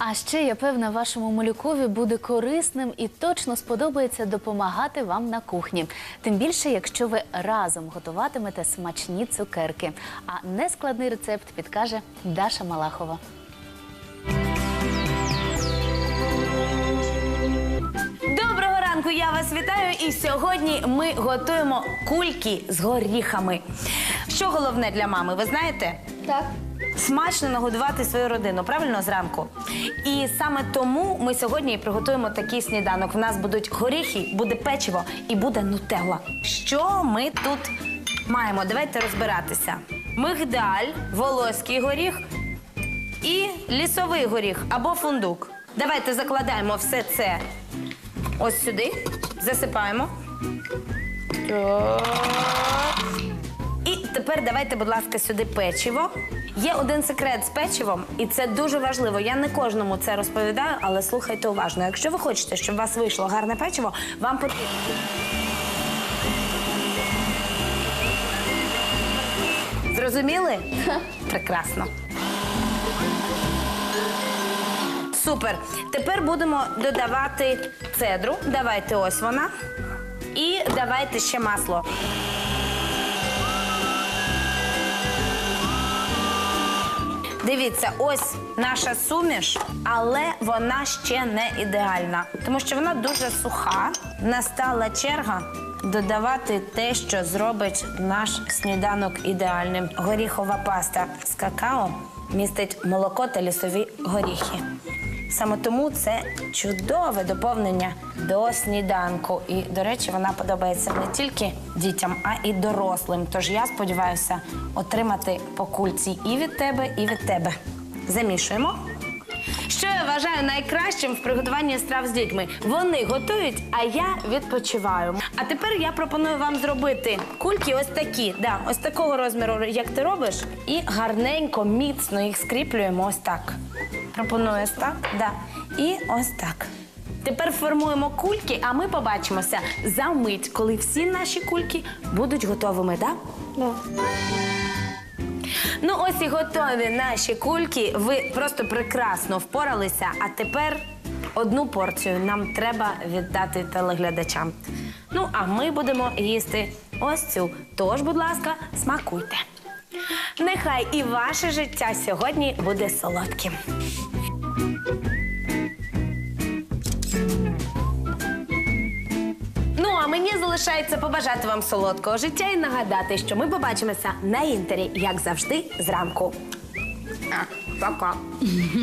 А ще я певна, вашому малюкові буде корисним і точно сподобається допомагати вам на кухні. Тим більше, якщо ви разом готуватимете смачні цукерки. А нескладний рецепт підкаже Даша Малахова. Доброго ранку, я вас вітаю. І сьогодні ми готуємо кульки з горіхами. Що головне для мами, ви знаєте? Так. Смачно нагодувати свою родину, правильно зранку. І саме тому ми сьогодні і приготуємо такий сніданок. В нас будуть горіхи, буде печиво і буде нутелла. Що ми тут маємо? Давайте розбиратися. Мигдаль, волоський горіх і лісовий горіх або фундук. Давайте закладаємо все це ось сюди, засипаємо. Так. Тепер давайте, будь ласка, сюди печиво. Є один секрет з печивом, і це дуже важливо. Я не кожному це розповідаю, але слухайте уважно. Якщо ви хочете, щоб у вас вийшло гарне печиво, вам потрібно. Зрозуміли? Прекрасно. Супер. Тепер будемо додавати цедру. Давайте ось вона. І давайте ще масло. Дивіться, ось наша суміш, але вона ще не ідеальна, тому що вона дуже суха. Настала черга додавати те, що зробить наш сніданок ідеальним. Горіхова паста з какао містить молоко та лісові горіхи. Саме тому це чудове доповнення до сніданку. І, до речі, вона подобається не тільки дітям, а і дорослим. Тож я сподіваюся отримати по кульці і від тебе, і від тебе. Замішуємо. Що я вважаю найкращим в приготуванні страв з дітьми? Вони готують, а я відпочиваю. А тепер я пропоную вам зробити кульки ось такі, да, ось такого розміру, як ти робиш, і гарненько, міцно їх скріплюємо ось так. Пропоную ось так, да. І ось так. Тепер формуємо кульки, а ми побачимося за мить, коли всі наші кульки будуть готовими, так? Да. Ну ось і готові наші кульки. Ви просто прекрасно впоралися. А тепер одну порцію нам треба віддати телеглядачам. Ну, а ми будемо їсти ось цю. Тож, будь ласка, смакуйте. Нехай і ваше життя сьогодні буде солодким. Мені залишається побажати вам солодкого життя і нагадати, що ми побачимося на інтері, як завжди, зранку. Пока.